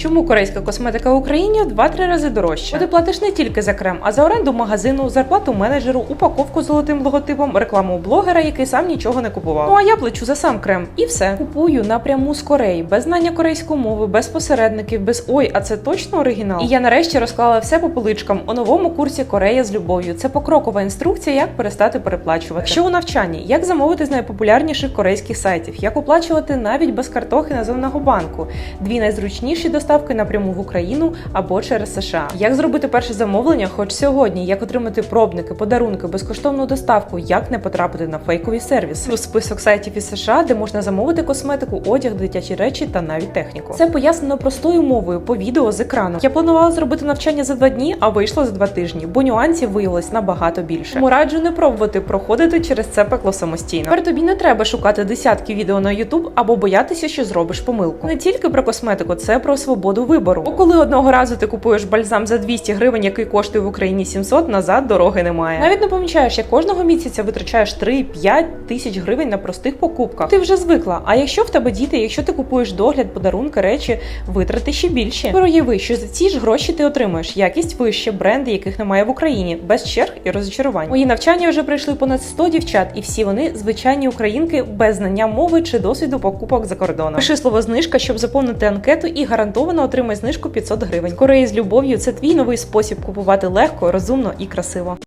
Чому корейська косметика в Україні в 2-3 рази дорожча? Ти платиш не тільки за крем, а за оренду магазину, зарплату менеджеру, упаковку з золотим логотипом, рекламу блогера, який сам нічого не купував. Ну а я плачу за сам крем. І все. Купую напряму з Кореї, без знання корейської мови, без посередників, без ой, а це точно оригінал. І я нарешті розклала все по поличкам у новому курсі Корея з любов'ю. Це покрокова інструкція, як перестати переплачувати. Що у навчанні, як замовити з найпопулярніших корейських сайтів, як оплачувати навіть без карток іноземного банку, дві найзручніші доставки напряму в Україну або через США. Як зробити перше замовлення, хоч сьогодні, як отримати пробники, подарунки, безкоштовну доставку, як не потрапити на фейкові сервіси. Список сайтів із США, де можна замовити косметику, одяг, дитячі речі та навіть техніку. Це пояснено простою мовою по відео з екрану. Я планувала зробити навчання за два дні, а вийшло за два тижні, бо нюансів виявилось набагато більше. Тому раджу не пробувати проходити через це пекло самостійно. Тепер тобі не треба шукати десятки відео на YouTube або боятися, що зробиш помилку. Не тільки про косметику, це про свободу вибору. Бо коли одного разу ти купуєш бальзам за 200 гривень, який коштує в Україні 700, назад дороги немає. Навіть не помічаєш, як кожного місяця витрачаєш 3-5 тисяч гривень на простих покупках. Ти вже звикла. А якщо в тебе діти, якщо ти купуєш догляд, подарунки, речі, витрати ще більше. Тепер уяви, що за ці ж гроші ти отримуєш якість вище, бренди, яких немає в Україні, без черг і розчарувань. Мої навчання вже пройшли понад 100 дівчат, і всі вони звичайні українки без знання мови чи досвіду покупок за кордоном. Пиши слово знижка, щоб заповнити анкету, і гарантовано отримай знижку 500 гривень. Кореї з любов'ю це твій новий спосіб купувати легко, розумно і красиво.